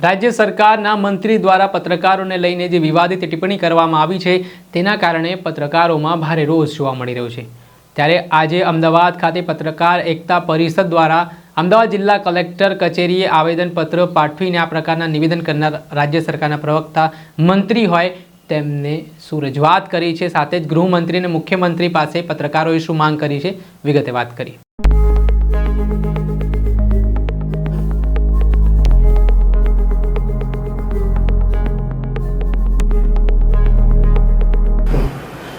રાજ્ય સરકારના મંત્રી દ્વારા પત્રકારોને લઈને જે વિવાદિત ટિપ્પણી કરવામાં આવી છે, તેના કારણે પત્રકારોમાં ભારે રોષ જોવા મળી રહ્યો છે. ત્યારે આજે અમદાવાદ ખાતે પત્રકાર એકતા પરિષદ દ્વારા અમદાવાદ જિલ્લા કલેક્ટર કચેરીએ આવેદનપત્ર પાઠવીને આ પ્રકારના નિવેદન કરનાર રાજ્ય સરકારના પ્રવક્તા મંત્રી હોય તેમને શું રજૂઆત કરી છે. સાથે જ ગૃહમંત્રી અને મુખ્યમંત્રી પાસે પત્રકારોએ શું માંગ કરી છે, વિગતે વાત કરી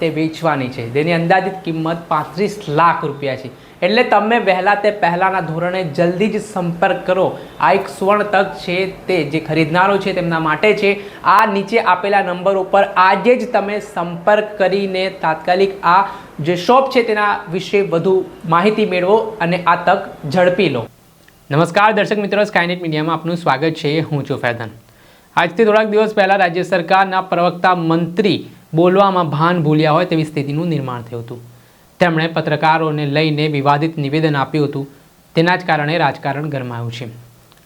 તે વેચવાની છે. તેની અંદાજિત કિંમત પાંત્રીસ લાખ રૂપિયા છે. એટલે તમે વહેલા તે પહેલાંના ધોરણે જલ્દી જ સંપર્ક કરો. આ એક સુવર્ણ તક છે તે જે ખરીદનારો છે તેમના માટે છે. આ નીચે આપેલા નંબર ઉપર આજે જ તમે સંપર્ક કરીને તાત્કાલિક આ જે શોપ છે તેના વિશે વધુ માહિતી મેળવો અને આ તક ઝડપી લો. નમસ્કાર દર્શક મિત્રો સ્કાયનેટ મીડિયામાં આપનું સ્વાગત છે. હું છું ફેદન. આજથી થોડાક દિવસ પહેલાં રાજ્ય સરકારના પ્રવક્તા મંત્રી બોલવામાં ભાન ભૂલ્યા હોય તેવી સ્થિતિનું નિર્માણ થયું હતું. તેમણે પત્રકારોને લઈને વિવાદિત નિવેદન આપ્યું હતું. તેના જ કારણે રાજકારણ ગરમાયું છે.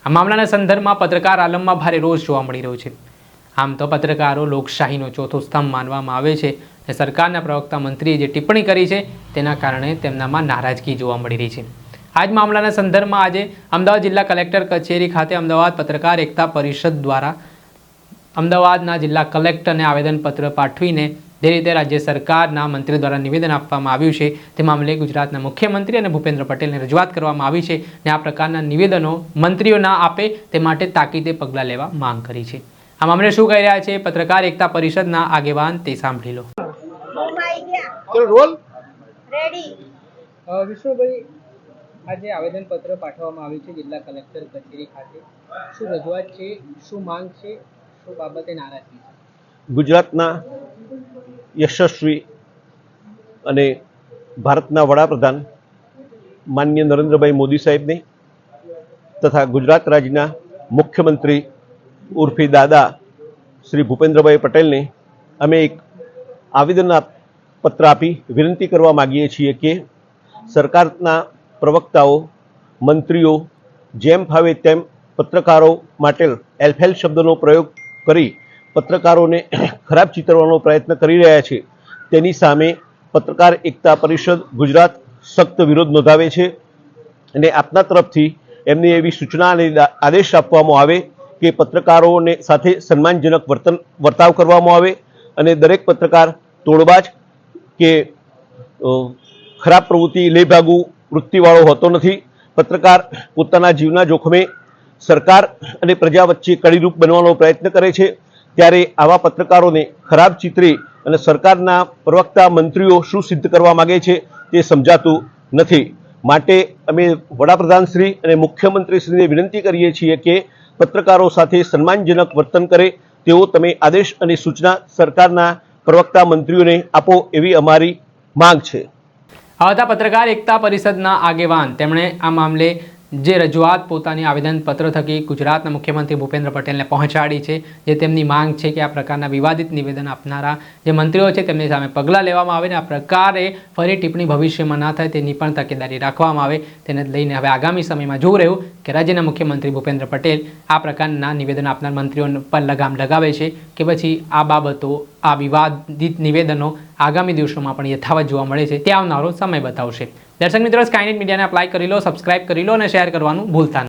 આ મામલાના સંદર્ભમાં પત્રકાર આલમમાં ભારે રોષ જોવા મળી રહ્યો છે. આમ તો પત્રકારો લોકશાહીનો ચોથો સ્તંભ માનવામાં આવે છે અને સરકારના પ્રવક્તા મંત્રીએ જે ટિપ્પણી કરી છે તેના કારણે તેમનામાં નારાજગી જોવા મળી રહી છે. આ જ મામલાના સંદર્ભમાં આજે અમદાવાદ જિલ્લા કલેક્ટર કચેરી ખાતે અમદાવાદ પત્રકાર એકતા પરિષદ દ્વારા અમદાવાદના જિલ્લા કલેક્ટરને આવેદનપત્ર પાઠવીને જે રીતે રાજ્ય સરકારના મંત્રી દ્વારા નિવેદન આપવામાં આવ્યું છે તે મામલે ગુજરાતના મુખ્યમંત્રી અને ભૂપેન્દ્ર પટેલને રજૂઆત કરવામાં આવી છે અને આ પ્રકારના નિવેદનો મંત્રીઓ ના આપે તે માટે તાકીદે પગલાં લેવા માંગ કરી છે. આ મામલે શું કહી રહ્યા છે? પત્રકાર એકતા પરિષદના આગેવાન તે સાંભળી લો. ચલો રોલ રેડી. વિષ્ણુભાઈ આજે આવેદનપત્ર પાઠવવામાં આવ્યું છે જિલ્લા કલેક્ટર કચેરી ખાતે. શું રજૂઆત છે? શું માંગ છે? ગુજરાતના યશસ્વી અને ભારતના વડાપ્રધાન માન્ય નરેન્દ્રભાઈ મોદી સાહેબની તથા ગુજરાત રાજ્યના મુખ્યમંત્રી ઉર્ફી દાદા શ્રી ભૂપેન્દ્રભાઈ પટેલને અમે એક આવેદન પત્ર આપી વિનંતી કરવા માગીએ છીએ કે સરકારના પ્રવક્તાઓ, મંત્રીઓ જેમ ફાવે તેમ પત્રકારો માટે એલ્ફેલ શબ્દનો પ્રયોગ કરી પત્રકારોને ખરાબ ચિતરવાનો પ્રયત્ન કરી રહ્યા છે. તેની સામે પત્રકાર એકતા પરિષદ ગુજરાત સખ્ત વિરોધ નોંધાવે છે અને આપના તરફથી એમને એવી સૂચના અને આદેશ આપવામાં આવે કે પત્રકારોને સાથે સન્માનજનક વર્તન, વર્તાવ કરવામાં આવે અને દરેક પત્રકાર તોડબાજ કે ખરાબ પ્રવૃત્તિ, લેભાગુ, વૃત્તિવાળો હોતો નથી. પત્રકાર પોતાના જીવના જોખમે સરકાર અને પ્રજા વચ્ચે કડીરૂપ બનવાનો પ્રયત્ન કરે છે, ત્યારે આવા પત્રકારોને ખરાબ ચિત્રે અને સરકારના પ્રવક્તા મંત્રીઓ શું સિદ્ધ કરવા માગે છે તે સમજાતું નથી. માટે અમે વડાપ્રધાન શ્રી અને મુખ્યમંત્રી શ્રીને વિનંતી કરીએ છીએ કે પત્રકારો સાથે સન્માનજનક વર્તન કરે. તેવો તમે આદેશ અને સૂચના સરકારના પ્રવક્તા મંત્રીઓને આપો એવી અમારી માંગ છે. આ હતા પત્રકાર એકતા પરિષદના આગેવાન. તેમણે આ મામલે જે રજૂઆત પોતાની આવેદનપત્ર થકી ગુજરાતના મુખ્યમંત્રી ભૂપેન્દ્ર પટેલને પહોંચાડી છે, જે તેમની માંગ છે કે આ પ્રકારના વિવાદિત નિવેદન આપનારા જે મંત્રીઓ છે, તેમની સામે પગલાં લેવામાં આવે ને આ પ્રકારે ફરી ટિપ્પણી ભવિષ્યમાં ના થાય તેની પણ તકેદારી રાખવામાં આવે. તેને લઈને હવે આગામી સમયમાં જોવું રહ્યું કે રાજ્યના મુખ્યમંત્રી ભૂપેન્દ્ર પટેલ આ પ્રકારના નિવેદન આપનાર મંત્રીઓ પર લગામ લગાવે છે કે પછી આ બાબતો આ વિવાદિત નિવેદનો આગામી દિવસોમાં પણ યથાવત જોવા મળે છે. તે આવનારો સમય બતાવશે. દર્શક મિત્રો સ્કાયનેટ મીડિયાને અપ્લાય કરી લો સબસ્ક્રાઇબ કરી લો અને શેર કરવાનું ભૂલતા નહીં